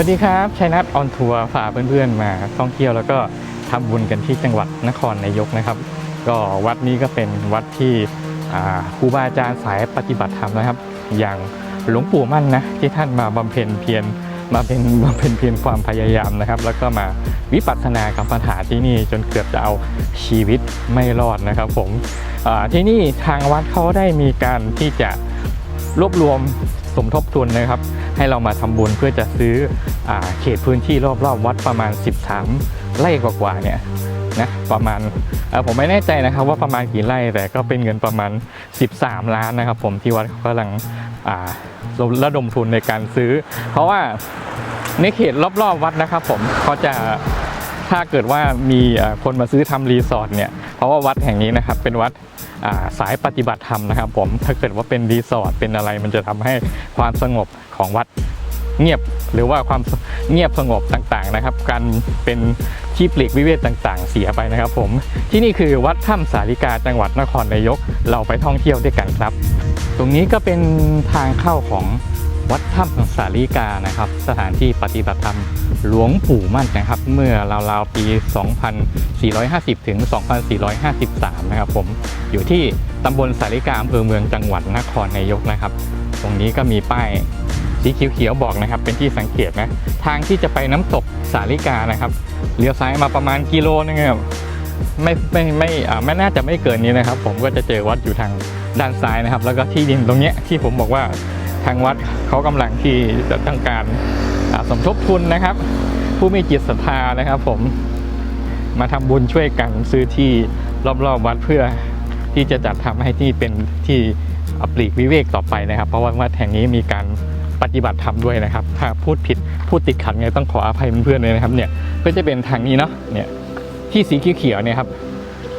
สวัสดีครับชัยนัทออนทัวร์พาเพื่อนๆมาท่องเที่ยวแล้วก็ทำบุญกันที่จังหวัดนครนายกนะครับ ก็วัดนี้ก็เป็นวัดที่ครูบาอาจารย์สายปฏิบัติธรรมนะครับ อย่างหลวงปู่มั่นนะที่ท่านมาบำเพ็ญเพียรมาเป็นบำเพ็ญเพียรความพยายามนะครับ แล้วก็มาวิปัสสนากรรมฐานที่นี่จนเกือบจะเอาชีวิตไม่รอดนะครับผมที่นี่ทางวัดเขาได้มีการที่จะรวบรวมสมทบทุนนะครับ ให้เรามาทำบุญเพื่อจะซื้ออเขตพื้นที่รอบๆวัดประมาณ 13 ไร่กว่าๆเนี่ยนะประมาณผมไม่แน่ใจนะครับว่าประมาณกี่ไร่แต่ก็เป็นเงินประมาณ 13 ล้านนะครับ ผมที่วัดเขากำลังระดมทุนในการซื้อ เพราะว่าในเขตรอบๆวัดนะครับ ผมเขาจะถ้าเกิดว่ามีคนมาซื้อทำรีสอร์ทเนี่ยเพราะว่าวัดแห่งนี้นะครับเป็นวัด สายปฏิบัติธรรมนะครับผมถ้าเกิดว่าเป็นรีสอร์ทเป็นอะไรมันจะทำให้ความสงบของวัดเงียบหรือว่าความเงียบสงบต่างๆนะครับ การเป็นที่ปลีกวิเวกต่างๆ เสียไปนะครับ ผมที่นี่คือวัดถ้ำสาลิกาจังหวัดนครนายก เราไปท่องเที่ยวด้วยกันครับ ตรงนี้ก็เป็นทางเข้าของ วัดถ้ำสาลิกานะครับ สถานที่ปฏิบัติธรรมหลวงปู่มั่นนะครับ เมื่อราวๆปี 2450 ถึง 2453 นะครับผมอยู่ที่ตำบลสาลิกาอำเภอเมืองจังหวัดนครนายกนะครับ ตรงนี้ก็มีป้ายสีเขียวๆบอกนะครับ เป็นที่สังเกตนะทางที่จะไปน้ำตกสาลิกานะครับเลี้ยวซ้ายมาประมาณกิโลนึงครับไม่ไม่ไม่อ่าไม่น่าจะไม่เกินนี้นะครับ ผมก็จะเจอวัดอยู่ทางด้านซ้ายนะครับ แล้วก็ที่ดินตรงเนี้ยที่ผมบอกว่า ทางวัดเขากำลังที่จะต้องการสมทบทุนนะครับ ผู้มีจิตศรัทธานะครับผมมาทำบุญช่วยกันซื้อที่รอบๆวัดเพื่อที่จะจัดทำให้ที่เป็นที่อปลีกวิเวกต่อไปนะครับ เพราะว่าวัดแห่งนี้มีการปฏิบัติธรรมด้วยนะครับ ถ้าพูดผิดพูดติดขัดไงต้องขออภัยเพื่อนๆเลยนะครับเนี่ยก็จะเป็นทางนี้เนาะเนี่ยที่สีเขียวๆเนี่ยครับ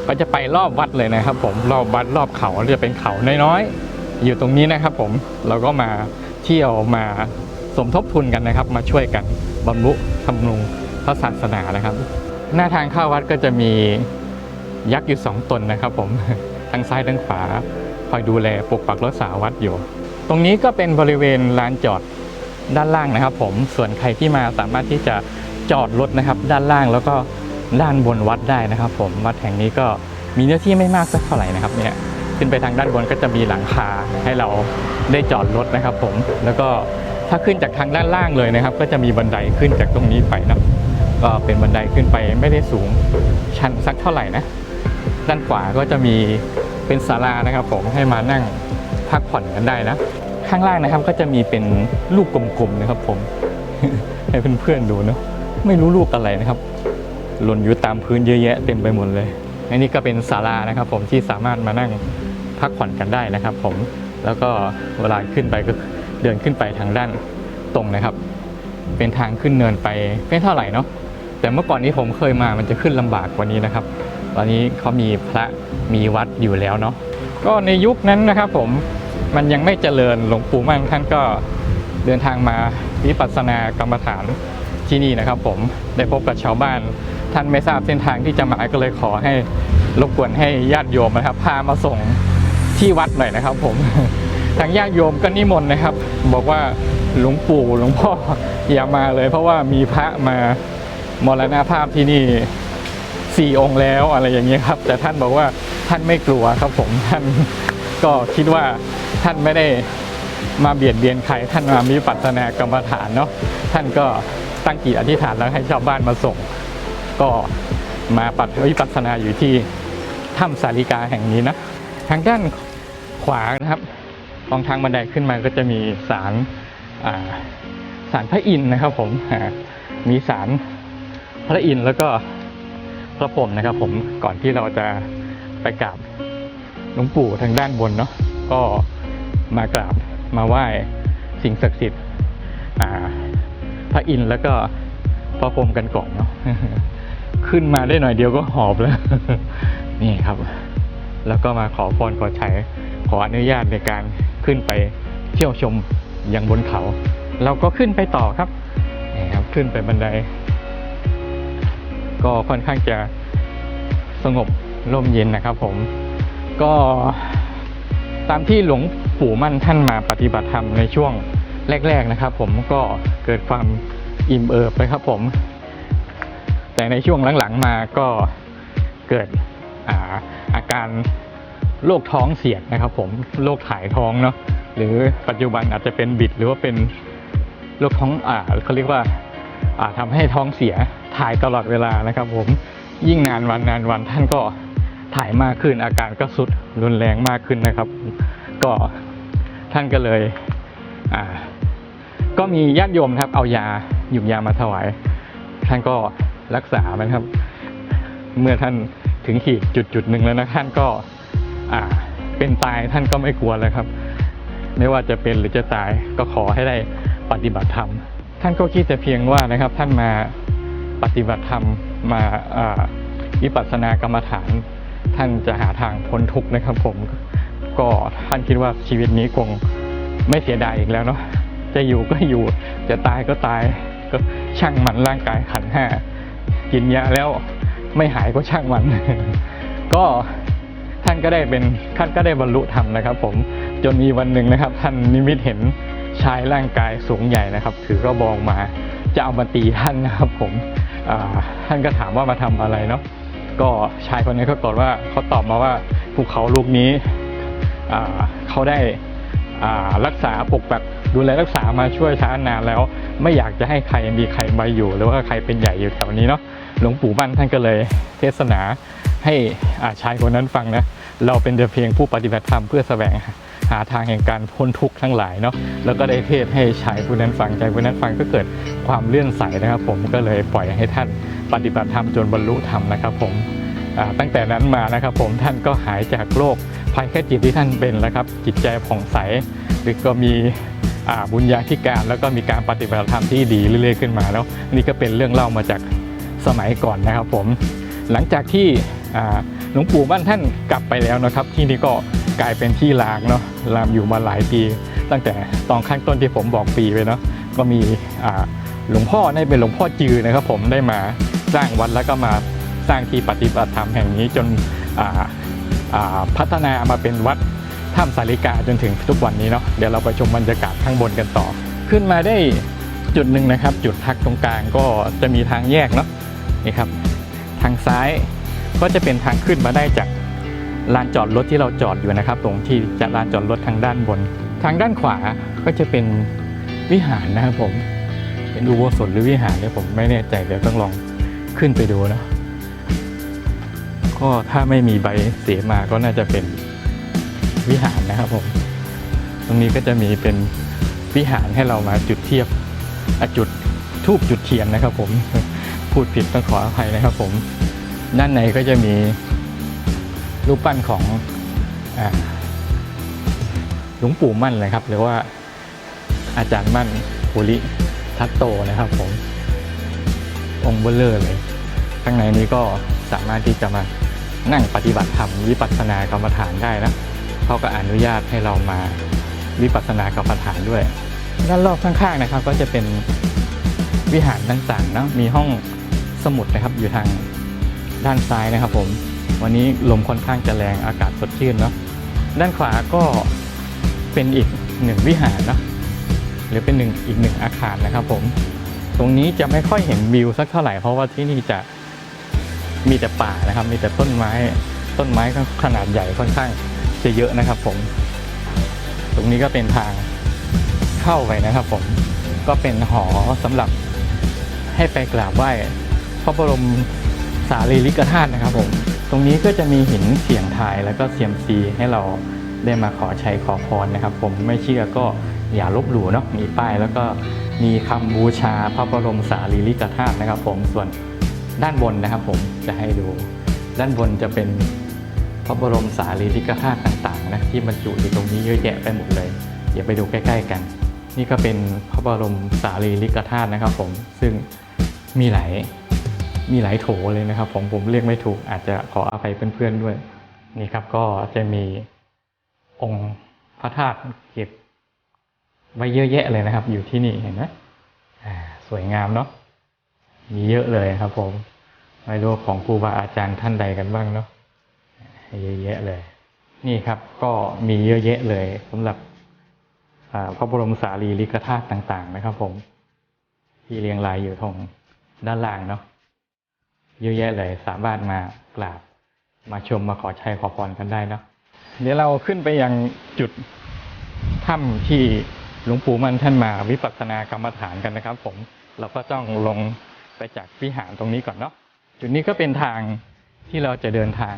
ก็จะไปรอบวัดเลยนะครับ ผมรอบวัดรอบเขาจะเป็นเขาน้อยๆ อยู่ตรงนี้นะครับผมเราก็มาเที่ยวมาสมทบทุนกันนะครับ มาช่วยกันบำรุทำนุงพระศาสนานะครับ หน้าทางเข้าวัดก็จะมียักษ์อยู่สองตนนะครับ ผมทางซ้ายทางขวาคอยดูแลปกปักรักษาวัดอยู่ ตรงนี้ก็เป็นบริเวณลานจอดด้านล่างนะครับ ผมส่วนใครที่มาสามารถที่จะจอดรถนะครับ ด้านล่างแล้วก็ด้านบนวัดได้นะครับ ผมวัดแห่งนี้ก็มีเนื้อที่ไม่มากสักเท่าไหร่นะครับเนี่ย ขึ้นไปทางด้านบนก็จะมีหลังคาให้เราได้จอดรถนะครับผม แล้วก็ถ้าขึ้นจากทางด้านล่างเลยนะครับ ก็จะมีบันไดขึ้นจากตรงนี้ไปนะก็เป็นบันไดขึ้นไปไม่ได้สูงชันสักเท่าไหร่นะ ด้านขวาก็จะมีเป็นศาลานะครับ ผมให้มานั่งพักผ่อนกันได้นะ ข้างล่างนะครับก็จะมีเป็นลูกกลมๆนะครับ ผมให้เพื่อนๆดูเนาะไม่รู้ลูกอะไรนะครับ หล่นอยู่ตามพื้นเยอะแยะเต็มไปหมดเลยอันนี้ก็เป็นศาลานะครับ ผมที่สามารถมานั่ง พักผ่อนกันได้นะครับ ผมแล้วก็เวลาขึ้นไปก็เดินขึ้นไปทางด้านตรงนะครับ เป็นทางขึ้นเนินไปไม่เท่าไหร่เนาะแต่เมื่อก่อนนี้ผมเคยมามันจะขึ้นลำบากกว่านี้นะครับ ตอนนี้เขามีพระมีวัดอยู่แล้วเนาะก็ในยุคนั้นนะครับผมมันยังไม่เจริญหลวงปู่มั่นท่านก็เดินทางมาวิปัสสนากรรมฐานที่นี่นะครับ ผมได้พบกับชาวบ้าน ท่านไม่ทราบเส้นทางที่จะมาก็เลยขอให้รบกวนให้ญาติโยมนะครับ พามาส่ง ที่วัดหน่อยนะครับ ผมทางญาติโยมก็นิมนต์นะครับ บอกว่าหลวงปู่หลวงพ่ออย่ามาเลย เพราะว่ามีพระมามรณภาพที่นี่สี่องค์แล้วอะไรอย่างเงี้ยครับ แต่ท่านบอกว่าท่านไม่กลัวครับผมท่านก็คิดว่าท่านไม่ได้มาเบียดเบียนใครท่านมามีปัสนากรรมฐานเนาะท่านก็ตั้งจิตอธิษฐานแล้วให้ชาวบ้านมาส่ง ก็มาปัดวิปัสสนาอยู่ที่ถ้ำสาลิกาแห่งนี้นะทางด้าน ขวานะครับตรงทางบันไดขึ้นมาก็จะมีศาลศาลพระอินทร์นะครับ ผมมีศาลพระอินทร์แล้วก็พระพรหมนะครับ ผมก่อนที่เราจะไปกราบหลวงปู่ทางด้านบนเนาะก็มากราบมาไหว้สิ่งศักดิ์สิทธิ์พระอินทร์แล้วก็พระพรหมกันก่อนเนาะขึ้นมาได้หน่อยเดียวก็หอบแล้ว นี่ครับ แล้วก็มาขอพรขอใช้ ขออนุญาตในการขึ้นไปเที่ยวชมอยังบนเขา เราก็ขึ้นไปต่อครับนี่ครับ ขึ้นไปบันได ก็ค่อนข้างจะสงบร่มเย็นนะครับ ผมก็ตามที่หลวงปู่มั่นท่านมาปฏิบัติธรรมในช่วงแรก ๆนะครับ ผมก็เกิดความอิ่มเอิบเลยครับผม แต่ในช่วงหลังๆมาก็เกิดอาอาการ โรคท้องเสียดนะครับผมโรคถ่ายท้องเนาะหรือปัจจุบันอาจจะเป็นบิดหรือว่าเป็นโรคท้องอ่าเขาเรียกว่าอ่าทำให้ท้องเสียถ่ายตลอดเวลานะครับ ผมยิ่งนานวันนานวันท่านก็ถ่ายมากขึ้นอาการก็สุดรุนแรงมากขึ้นนะครับ ก็ท่านก็เลยอ่าก็มีญาติโยมครับเอายาหยุกยามาถวาย ท่านก็รักษามันครับ เมื่อท่านถึงขีดจุดจุดหนึ่งแล้วนะท่านก็ เป็นตายท่านก็ไม่กลัวแล้วครับ ไม่ว่าจะเป็นหรือจะตายก็ขอให้ได้ปฏิบัติธรรม ท่านก็คิดแต่เพียงว่านะครับ ท่านมาปฏิบัติธรรมมาอิปัสสนากรรมฐาน ท่านจะหาทางพ้นทุกข์นะครับ ผมก็ท่านคิดว่าชีวิตนี้คงไม่เสียดายอีกแล้วเนาะจะอยู่ก็อยู่ จะตายก็ตาย ก็ช่างมันร่างกายขันห้ากินยาแล้วไม่หายก็ช่างมัน ก็ ท่านก็ได้เป็นท่านก็ได้บรรลุธรรมนะครับ ผมจนมีวันหนึ่งนะครับ ท่านนิมิตเห็นชายร่างกายสูงใหญ่นะครับ ถือกระบองมาจะเอามาตีท่านนะครับ ผมท่านก็ถามว่ามาทำอะไรเนาะก็ชายคนนี้เขาตอบว่าเขาตอบมาว่าภูเขาลูกนี้เขาได้รักษาปกปักดูแลรักษามาช่วยช้านานแล้ว ไม่อยากจะให้ใครมีใครมาอยู่ หรือว่าใครเป็นใหญ่อยู่แถวนี้เนาะหลวงปู่มั่นท่านก็เลยเทศนา ให้อาชายคนนั้นฟังนะ เราเป็นแต่เพียงผู้ปฏิบัติธรรมเพื่อแสวงหาทางแห่งการพ้นทุกข์ทั้งหลายเนาะแล้วก็ได้เทศให้ชายผู้นั้นฟังชายผู้นั้นฟังก็เกิดความเลื่อนใสนะครับ ผมก็เลยปล่อยให้ท่านปฏิบัติธรรมจนบรรลุธรรมนะครับ ผมตั้งแต่นั้นมานะครับ ผมท่านก็หายจากโรคภัยแค่จิตที่ท่านเป็นแล้วครับ จิตใจผ่องใสหรือก็มีบุญญาธิการแล้วก็มีการปฏิบัติธรรมที่ดีเรื่อยๆขึ้นมาแล้วนี่ก็เป็นเรื่องเล่ามาจากสมัยก่อนนะครับ ผม หลังจากที่หลวงปู่บ้านท่านกลับไปแล้วนะครับ ที่นี่ก็กลายเป็นที่ล้างเนาะลามอยู่มาหลายปี ตั้งแต่ตอนข้างต้นที่ผมบอกปีไปเนาะก็มีหลวงพ่อได้เป็นหลวงพ่อจือนะครับ ผมได้มาสร้างวัดแล้วก็มาสร้างที่ปฏิบัติธรรมแห่งนี้จนพัฒนามาเป็นวัดถ้ำสาริกาจนถึงทุกวันนี้เนาะเดี๋ยวเราไปชมบรรยากาศข้างบนกันต่อ ขึ้นมาได้จุดหนึ่งนะครับ จุดพักตรงกลางก็จะมีทางแยกเนาะนี่ครับ ทางซ้าย ก็จะเป็นทางขึ้นมาได้จากลานจอดรถที่เราจอดอยู่นะครับ ตรงที่จะลานจอดรถทางด้านบน ทางด้านขวาก็จะเป็นวิหารนะครับผม เป็นอุโบสถหรือวิหารเนี่ยผมไม่แน่ใจเดี๋ยวต้องลองขึ้นไปดูเนาะก็ถ้าไม่มีใบเสียมาก็น่าจะเป็นวิหารนะครับผม ตรงนี้ก็จะมีเป็นวิหารให้เรามาจุดเทียบอจุดทูบจุดเทียนนะครับผม พูดผิดต้องขออภัยนะครับผม ด้านในก็จะมีรูปปั้นของหลวงปู่มั่นเลยครับ หรือว่าอาจารย์มั่นปุริทัตโตนะครับผม องค์เบลเลอร์เลย ข้างในนี้ก็สามารถที่จะมานั่งปฏิบัติธรรมวิปัสสนากรรมฐานได้นะเขาก็อนุญาตให้เรามาวิปัสสนากรรมฐานด้วย ด้านรอบข้างๆนะครับ ก็จะเป็นวิหารต่างๆนะมีห้อง สมุดนะครับ อยู่ทางด้านซ้ายนะครับ ผม วันนี้ลมค่อนข้างจะแรงอากาศสดชื่นเนาะด้านขวาก็เป็นอีกหนึ่งวิหารเนาะหรือเป็นหนึ่งอีกหนึ่งอาคารนะครับ ผม ตรงนี้จะไม่ค่อยเห็นวิวสักเท่าไหร่เพราะว่าที่นี่จะมีแต่ป่านะครับ มีแต่ต้นไม้ต้นไม้ขนาดใหญ่ค่อนข้างจะเยอะนะครับ ผม ตรงนี้ก็เป็นทางเข้าไปนะครับ ผมก็เป็นหอสำหรับให้ไปกราบไหว้ ระบรมสารีริกธาตุนะครับผม ตรงนี้ก็จะมีหินเสียงทายแล้วก็เซียมซีให้เราได้มาขอชัยขอพรนะครับ ผมไม่เชื่อก็อย่าลบหลู่เนาะมีป้ายแล้วก็มีคำบูชาพระบรมสารีริกธาตุนะครับ ผมส่วนด้านบนนะครับ ผมจะให้ดู ด้านบนจะเป็นพระบรมสารีริกธาตุต่างๆนะที่บรรจุอยู่ตรงนี้เยอะแยะไปหมดเลย เดี๋ยวไปดูใกล้ ๆ กัน นี่ก็เป็นพระบรมสารีริกธาตุนะครับ ผมซึ่งมีหลาย มีหลายโถเลยนะครับ ผมผมเรียกไม่ถูกอาจจะขออภัยเพื่อนๆด้วย นี่ครับก็จะมีองค์พระธาตุเก็บไว้เยอะแยะเลยนะครับ อยู่ที่นี่เห็นไหมสวยงามเนาะมีเยอะเลยครับ ผมไม่รู้ของครูบาอาจารย์ท่านใดกันบ้างเนาะเยอะแยะเลย นี่ครับก็มีเยอะแยะเลยสำหรับพระบรมสารีริกธาตุต่าง ๆ นะครับ ผม ที่เรียงรายอยู่ตรงด้านล่างเนาะ เยอะแยะเลยสามารถมากราบมาชมมาขอชัยขอพรกันได้เนาะเดี๋ยวเราขึ้นไปยังจุดถ้ำที่หลวงปู่มั่นท่านมาวิปัสสนากรรมฐานกันนะครับ ผมเราก็ต้องลงไปจากวิหารตรงนี้ก่อนเนาะจุดนี้ก็เป็นทางที่เราจะเดินทาง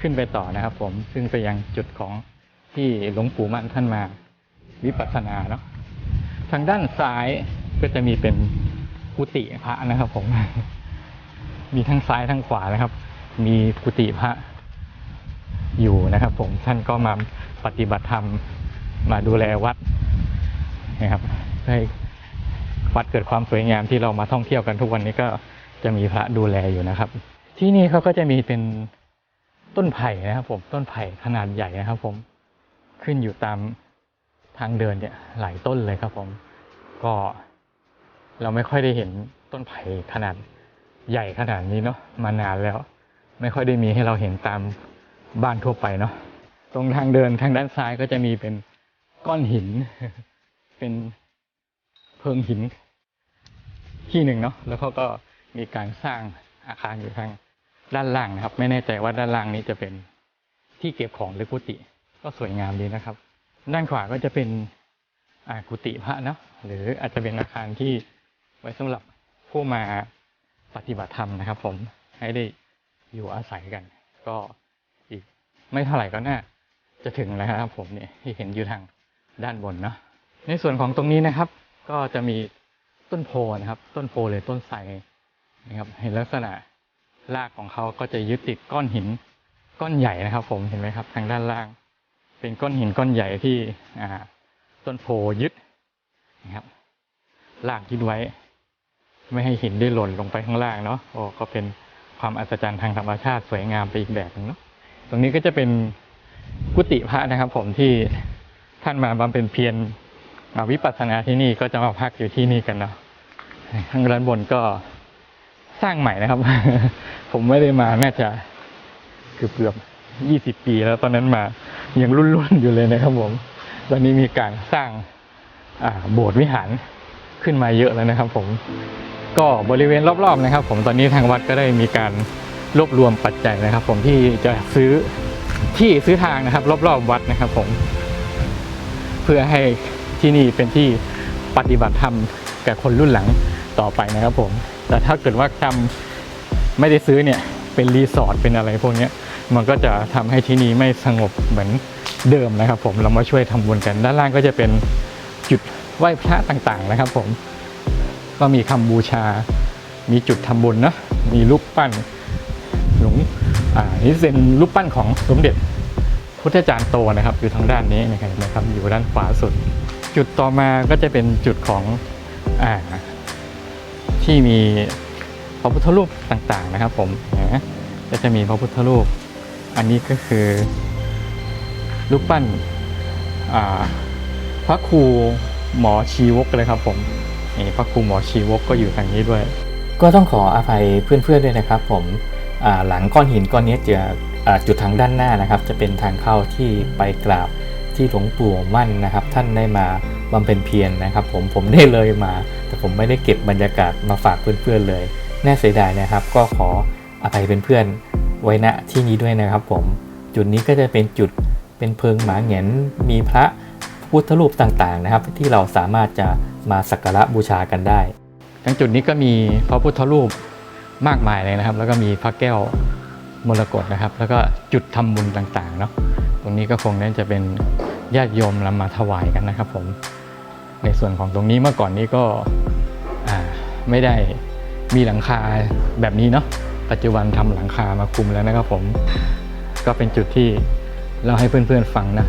ขึ้นไปต่อนะครับ ผมซึ่งไปยังจุดของที่หลวงปู่มั่นท่านมา วิปัสสนาเนาะทางด้านซ้ายก็จะมีเป็นกุฏิพระนะครับ ผม มีทั้งซ้ายทั้งขวานะครับ มีกุฏิพระอยู่นะครับ ผมท่านก็มาปฏิบัติธรรมมาดูแลวัดนะครับให้วัดเกิดความสวยงามที่เรามาท่องเที่ยวกันทุกวันนี้ก็จะมีพระดูแลอยู่นะครับ ที่นี่เขาก็จะมีเป็นต้นไผ่นะครับ ผมต้นไผ่ขนาดใหญ่นะครับ ผมขึ้นอยู่ตามทางเดินเนี่ยหลายต้นเลยครับ ผมก็เราไม่ค่อยได้เห็นต้นไผ่ขนาด ใหญ่ขนาดนี้เนาะมานานแล้ว ไม่ค่อยได้มีให้เราเห็นตามบ้านทั่วไปเนาะตรงทางเดินทางด้านซ้ายก็จะมีเป็นก้อนหิน เป็นเพิงหิน ที่หนึ่งเนาะแล้วเขาก็มีการสร้างอาคารอยู่ทางด้านล่างนะครับ ไม่แน่ใจว่าด้านล่างนี้จะเป็นที่เก็บของหรือกุฏิก็สวยงามดีนะครับ ด้านขวาก็จะเป็นอากุฏิพระเนาะหรืออาจจะเป็นอาคารที่ไว้สำหรับผู้มา ปฏิบัติธรรมนะครับ ผมให้ได้อยู่อาศัยกัน ก็อีกไม่เท่าไหร่ก็น่าจะถึงแล้วครับ ผมเนี่ยที่เห็นอยู่ทางด้านบนเนาะในส่วนของตรงนี้นะครับ ก็จะมีต้นโพนะครับ ต้นโพหรือต้นไทรนะครับเห็นลักษณะรากของเขาก็จะยึดติดก้อนหินก้อนใหญ่นะครับ ผมเห็นไหมครับ ทางด้านล่าง เป็นก้อนหินก้อนใหญ่ที่อ่าต้นโพยึดนะครับลากยึดไว้ ไม่ให้หินได้หล่นลงไปข้างล่างเนาะโอ้ก็เป็นความอัศจรรย์ทางธรรมชาติสวยงามไปอีกแบบหนึงเนาะตรงนี้ก็จะเป็นกุฏิพระนะครับผมที่ท่านมาบำเพ็ญเพียรวิปัสสนาที่นี่ก็จะมาพักอยู่ที่นี่กันเนาะข้างด้านบนก็สร้างใหม่นะครับ ผมไม่ได้มาน่าจะเกือบเกือบยี่สิบปีแล้วตอนนั้นมายังรุ่นๆอยู่เลยนะครับผม ตอนนี้มีการสร้างโบสถ์วิหาร ขึ้นมาเยอะแล้วนะครับผมก็บริเวณรอบๆนะครับ ผมตอนนี้ทางวัดก็ได้มีการรวบรวมปัจจัยนะครับ ผมที่จะซื้อที่ซื้อทางนะครับ รอบๆวัดนะครับ ผม เพื่อให้ที่นี่เป็นที่ปฏิบัติธรรมแก่คนรุ่นหลังต่อไปนะครับ ผม แต่ถ้าเกิดว่าทำไม่ได้ซื้อเนี่ยเป็นรีสอร์ทเป็นอะไรพวกนี้มันก็จะทำให้ที่นี่ไม่สงบเหมือนเดิมนะครับ ผมเรามาช่วยทำบุญกัน ด้านล่างก็จะเป็นจุด ไหว้พระต่างๆนะครับผม ก็มีคำบูชา มีจุดทำบุญเนาะ มีรูปปั้นหลวงอ่านี่เป็นรูปปั้นของสมเด็จพุทธจารย์โตนะครับ อยู่ทางด้านนี้นะครับนะครับ อยู่ด้านขวาสุด จุดต่อมาก็จะเป็นจุดของอ่าที่มีพระพุทธรูปต่างๆนะครับ ผมนะก็จะมีพระพุทธรูป อันนี้ก็คือรูปปั้นพระครู หมอชีวกเลยครับผมนี่พระครูหมอชีวกก็อยู่ทางนี้ด้วย ก็ต้องขออภัยเพื่อนๆด้วยนะครับผมหลังก้อนหินก้อนนี้จะจุดทางด้านหน้านะครับ จะเป็นทางเข้าที่ไปกราบที่หลวงปู่มั่นนะครับ ท่านได้มาบำเพ็ญเพียรนะครับ ผมผมได้เลยมา แต่ผมไม่ได้เก็บบรรยากาศมาฝากเพื่อนๆเลยน่าเสียดายนะครับ ก็ขออภัยเพื่อนๆไว้ณที่นี้ด้วยนะครับ ผมจุดนี้ก็จะเป็นจุดเป็นเพิงหมาเหงียนมีพระ พุทธรูปต่างๆนะครับ ที่เราสามารถจะมาสักการะบูชากันได้ ทั้งจุดนี้ก็มีพระพุทธรูปมากมายเลยนะครับ แล้วก็มีพระแก้วมรกตนะครับ แล้วก็จุดทำบุญต่างๆเนาะตรงนี้ก็คงน่าจะเป็นญาติโยมนำมาถวายกันนะครับผมในส่วนของตรงนี้เมื่อก่อนนี้ก็ไม่ได้มีหลังคาแบบนี้เนาะปัจจุบันทำหลังคามาคุมแล้วนะครับผม ก็เป็นจุดที่เราให้เพื่อนๆฟังนะ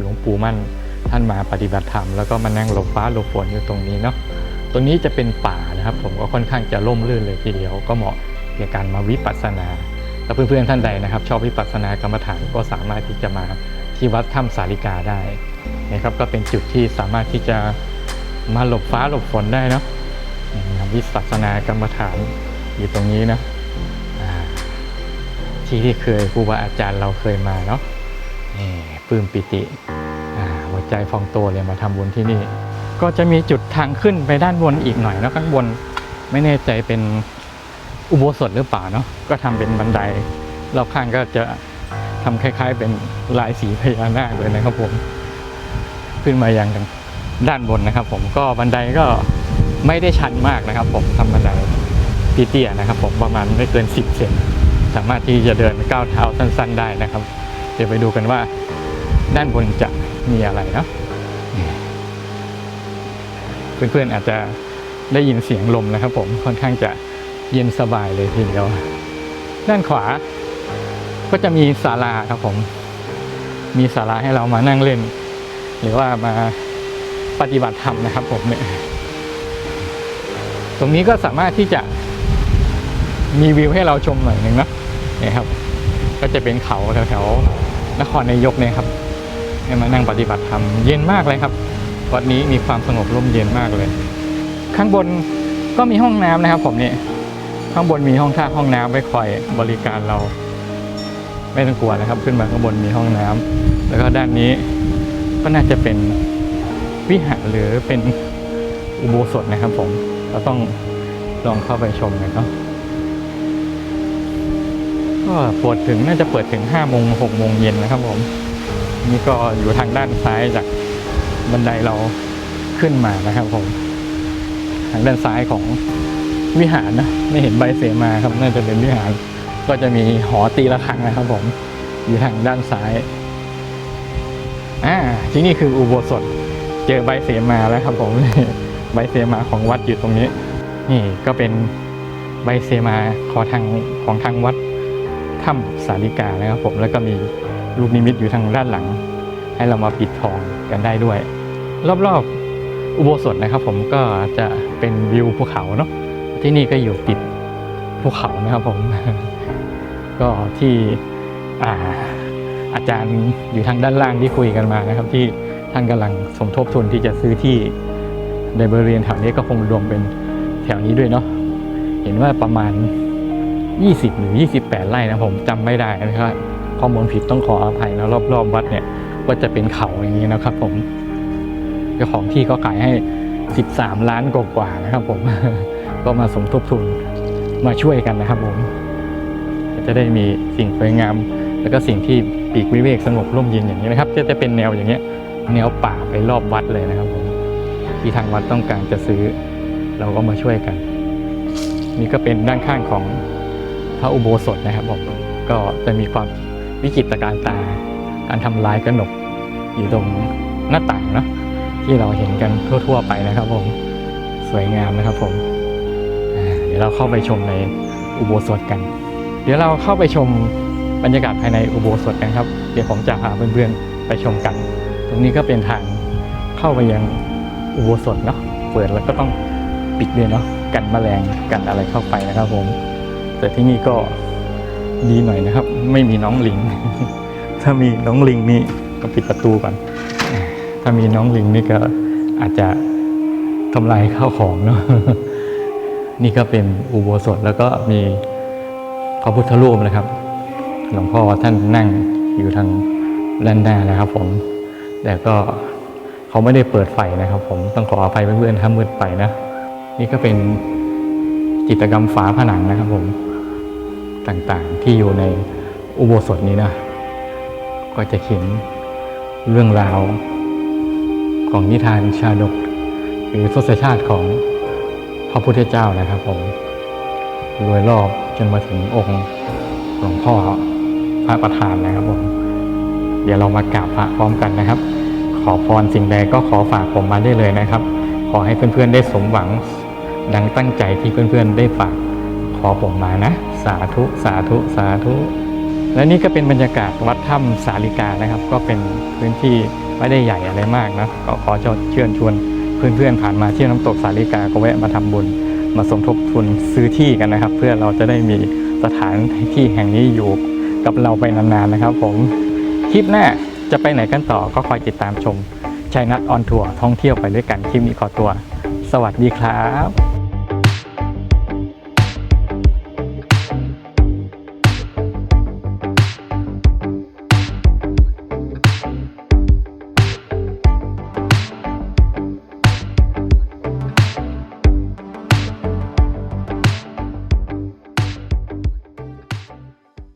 หลวงปู่มั่น ท่านมาปฏิบัติธรรมแล้วก็มานั่งหลบฟ้าหลบฝนอยู่ตรงนี้เนาะตรงนี้จะเป็นป่านะครับ ผมก็ค่อนข้างจะร่มรื่นเลยทีเดียวก็เหมาะแก่การมาวิปัสสนาถ้าเพื่อนๆท่านใดนะครับ ชอบวิปัสสนากรรมฐานก็สามารถที่จะมาที่วัดถ้ำสาลิกาได้นะครับก็เป็นจุดที่สามารถที่จะมาหลบฟ้าหลบฝนได้เนาะนะครับวิปัสสนากรรมฐานอยู่ตรงนี้นะที่ที่เคยครูบาอาจารย์เราเคยมาเนาะนี่ปลื้มปิติ ใจฟองโตเลยมาทำบุญที่นี่ ก็จะมีจุดทางขึ้นไปด้านบนอีกหน่อยแล้วข้างบนไม่แน่ใจเป็นอุโบสถหรือเปล่าเนาะก็ทำเป็นบันไดรอบข้างก็จะทำคล้าย ๆ เป็นลายสีพญานาคเลยนะครับผม ขึ้นมาอย่างด้านบนนะครับ ผมก็บันไดก็ไม่ได้ชันมากนะครับ ผมทำบันไดเตี้ยๆนะครับ ผมประมาณไม่เกิน 10เซนสามารถที่จะเดินก้าวเท้าสั้น ๆ ได้นะครับ เดี๋ยวไปดูกันว่า ด้านบนจะมีอะไรเนาะเพื่อนๆอาจจะได้ยินเสียงลมนะครับ ผมค่อนข้างจะเย็นสบายเลยทีเดียว ด้านขวาก็จะมีศาลาครับผม มีศาลาให้เรามานั่งเล่น หรือว่ามาปฏิบัติธรรมนะครับ ผมเนี่ยตรงนี้ก็สามารถที่จะมีวิวให้เราชมหน่อยหนึ่งนะนี่ยครับ ก็จะเป็นเขาแถวๆนครนายกเนี่ยครับ มานั่งปฏิบัติธรรมเย็นมากเลยครับวัดนี้มีความสงบร่มเย็นมากเลย ข้างบนก็มีห้องน้ำนะครับ ผมเนี่ยข้างบนมีห้องท่าห้องน้ำไว้คอยบริการเรา ไม่ต้องกลัวนะครับ ขึ้นมาข้างบนมีห้องน้ำแล้วก็ด้านนี้ก็น่าจะเป็นวิหารหรือเป็นอุโบสถนะครับ ผมเราต้องลองเข้าไปชมกันเนาะก็เปิดถึงน่าจะเปิดถึง5โมง6โมงเย็นนะครับผม นี่ก็อยู่ทางด้านซ้ายจากบันไดเราขึ้นมานะครับผม ทางด้านซ้ายของวิหารนะไม่เห็นใบเสมาครับน่าจะเป็นวิหาร ก็จะมีหอตีระฆังนะครับผมอยู่ทางด้านซ้ายอ่าที่นี่คืออุโบสถเจอใบเสมาแล้วครับผมใบเสมาของวัดอยู่ตรงนี้ นี่ก็เป็นใบเสมาขอทางของทางวัดถ้ำสาลิกานะครับผมแล้วก็มี ลูกนิมิตอยู่ทางด้านหลัง ให้เรามาปิดทองกันได้ด้วย รอบๆอุโบสถนะครับ ผมก็จะเป็นวิวภูเขาเนาะที่นี่ก็อยู่ติดภูเขานะครับผม ก็ที่อ่าอาจารย์อยู่ทางด้านล่างที่คุยกันมานะครับ ที่ท่านกำลังสมทบทุนที่จะซื้อที่ในบริเวณแถวนี้ก็คงรวมเป็นแถวนี้ด้วยเนาะเห็นว่าประมาณ 20 หรือ 28 ไร่นะผมจำไม่ได้นะครับ ข้อมูลผิดต้องขออภัยนะรอบๆวัดเนี่ยก็จะเป็นเขาอย่างนี้นะครับ ผมเจ้าของที่ก็ขายให้ 13 ล้านกว่าๆนะครับ ผมก็มาสมทบทุนมาช่วยกันนะครับ ผมจะได้มีสิ่งสวยงาม แล้วก็สิ่งที่ปีกวิเวกสงบร่มเย็นอย่างนี้นะครับก็จะเป็นแนวอย่างเงี้ย แนวป่าไปรอบวัดเลยนะครับ ผมที่ทางวัดต้องการจะซื้อ เราก็มาช่วยกัน นี่ก็เป็นด้านข้างของพระอุโบสถนะครับผมก็จะมีความ วิจิตรการตา การทำลายกระหนกอยู่ตรงหน้าต่างเนาะที่เราเห็นกันทั่ว ๆ ไปนะครับผมสวยงามนะครับผมเดี๋ยวเราเข้าไปชมในอุโบสถกัน เดี๋ยวเราเข้าไปชมบรรยากาศภายในอุโบสถกันครับ เดี๋ยวผมจะพาเพื่อนๆไปชมกัน ตรงนี้ก็เป็นทางเข้าไปยังอุโบสถเนาะเปิดแล้วก็ต้องปิดด้วยเนาะกันแมลงกันอะไรเข้าไปนะครับผม แต่ที่นี่ก็ ดีหน่อยนะครับ ไม่มีน้องลิง ถ้ามีน้องลิงนี่ก็ปิดประตูก่อน ถ้ามีน้องลิงนี่ก็อาจจะทำลายข้าวของเนาะนี่ก็เป็นอุโบสถแล้วก็มีพระพุทธรูปนะครับ หลวงพ่อท่านนั่งอยู่ทางด้านหน้านะครับ ผม แต่ก็เขาไม่ได้เปิดไฟนะครับ ผมต้องขออภัยเพื่อนๆถ้ามืดไปนะ นี่ก็เป็นจิตกรรมฝาผนังนะครับผม ต่างๆ ที่อยู่ในอุโบสถนี้นะ ก็จะเขียนเรื่องราวของนิทานชาดก หรือทศชาติของพระพุทธเจ้านะครับผมโดยรอบจนมาถึงองค์หลวงพ่อพระประธานนะครับผมเดี๋ยวเรามากราบพระพร้อมกันนะครับ ขอพรสิ่งใดก็ขอฝากผมมาได้เลยนะครับ ขอให้เพื่อนๆได้สมหวังดังตั้งใจที่เพื่อนๆได้ฝากขอผมมานะ สาธุสาธุสาธุและนี่ก็เป็นบรรยากาศวัดถ้ำสาลิกานะครับ ก็เป็นพื้นที่ไม่ได้ใหญ่อะไรมากนะก็ขอเชิญชวนเพื่อนๆผ่านมาเที่ยวน้ำตกสาลิกาก็แวะมาทำบุญ มาสมทบทุนซื้อที่กันนะครับ เพื่อเราจะได้มีสถานที่แห่งนี้อยู่กับเราไปนานๆนะครับ ผมคลิปหน้าจะไปไหนกันต่อก็คอยติดตามชมชัยนัทออนทัวร์ท่องเที่ยวไปด้วยกันคลิปนี้ขอตัว สวัสดีครับ